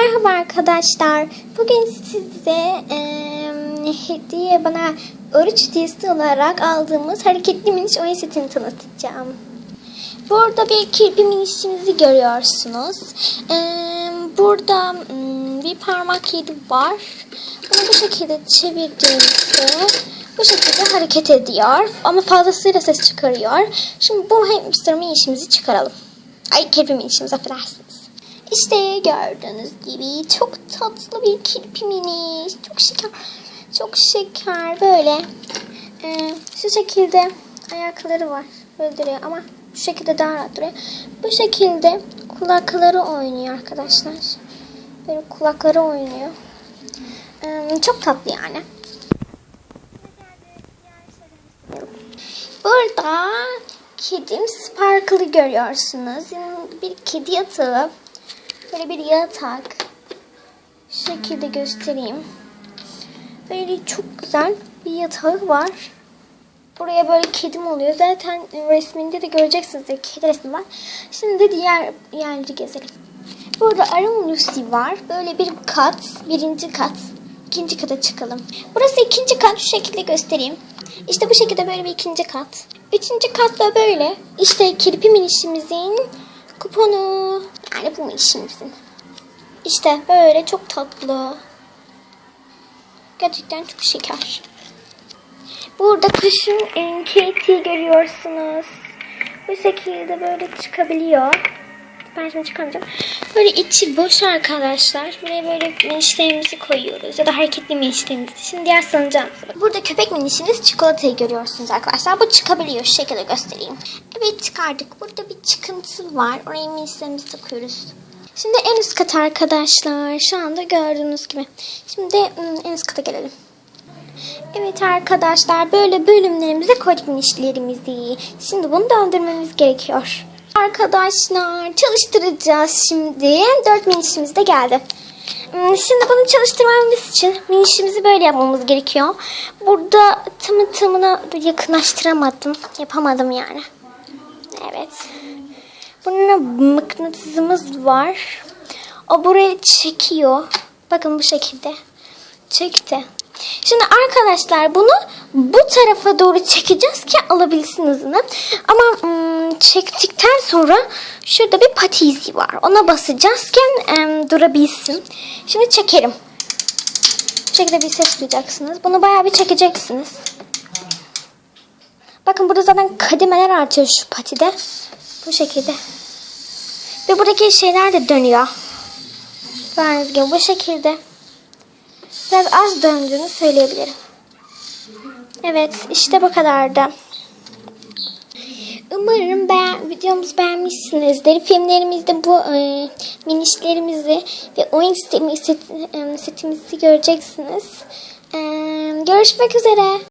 Merhaba arkadaşlar. Bugün size eee, hediye bana oruç hediyesi olarak aldığımız hareketli miniş oyun setini tanıtacağım. Burada bir kirpi minişimizi görüyorsunuz. Eee, burada hmm, bir parmak yedi var. Bunu bu şekilde çevirdiğimizde bu şekilde hareket ediyor. Ama fazlasıyla ses çıkarıyor. Şimdi bu hamster minişimizi çıkaralım. Ay kirpi minişimizi affedersiniz. İşte gördüğünüz gibi çok tatlı bir kirpi miniş. Çok şeker. Çok şeker böyle. Ee, şu şekilde ayakları var. Böyle duruyor ama şu şekilde daha rahat duruyor. Bu şekilde kulakları oynuyor arkadaşlar. Böyle kulakları oynuyor. Ee, çok tatlı yani. Burada kedim Sparkle'ı görüyorsunuz. Bir kedi yatağı. Böyle bir yatak. Şu şekilde göstereyim. Böyle çok güzel bir yatağı var. Buraya böyle kedim oluyor. Zaten resminde de göreceksiniz. de Kedi resmi var. Şimdi de diğer yerleri gezelim. Burada Aram Lucy var. Böyle bir kat. Birinci kat. İkinci kata çıkalım. Burası ikinci kat. Şu şekilde göstereyim. İşte bu şekilde böyle bir ikinci kat. Üçüncü kat da böyle. İşte kirpi minişimizin kuponu. Yani bu minişimizin. İşte böyle çok tatlı. Gerçekten çok şeker. Burada kışın e, Katie görüyorsunuz. Bu şekilde böyle çıkabiliyor. Ben şimdi çıkamayacağım. Böyle içi boş arkadaşlar. Buraya böyle minişlerimizi koyuyoruz. Ya da hareketli minişlerimizi. Şimdi diğer salıncağımız var. Burada köpek minişiniz çikolatayı görüyorsunuz arkadaşlar. Bu çıkabiliyor. Şu şekilde göstereyim. Evet çıkardık. Burada bir çıkıntı var. Oraya minişlerimizi takıyoruz. Şimdi en üst kat arkadaşlar. Şu anda gördüğünüz gibi. Şimdi ım, en üst kata gelelim. Evet arkadaşlar böyle bölümlerimize koyduk minişlerimizi. Şimdi bunu döndürmemiz gerekiyor. Arkadaşlar çalıştıracağız şimdi. Dört minişimiz de geldi. Hmm, Şimdi bunu çalıştırmamız için minişimizi böyle yapmamız gerekiyor. Burada tamı tamına yakınlaştıramadım. Yapamadım yani. Evet. Bunun mıknatısımız var. O buraya çekiyor. Bakın bu şekilde. Çekti. Şimdi arkadaşlar bunu bu tarafa doğru çekeceğiz ki alabilsin hızını. Ama ım, çektikten sonra şurada bir pati izi var. Ona basacağız ki durabilsin. Şimdi çekelim. Bu şekilde bir ses duyacaksınız. Bunu bayağı bir çekeceksiniz. Bakın burada zaten kademeler artıyor şu patide. Bu şekilde. Ve buradaki şeyler de dönüyor. Gördüğünüz gibi bu şekilde. Biraz az döndüğünü söyleyebilirim. Evet işte bu kadardı. Umarım beğen, videomuzu beğenmişsinizdir. Filmlerimizde bu e, minişlerimizi ve oyun setimizi, setimizi göreceksiniz. E, görüşmek üzere.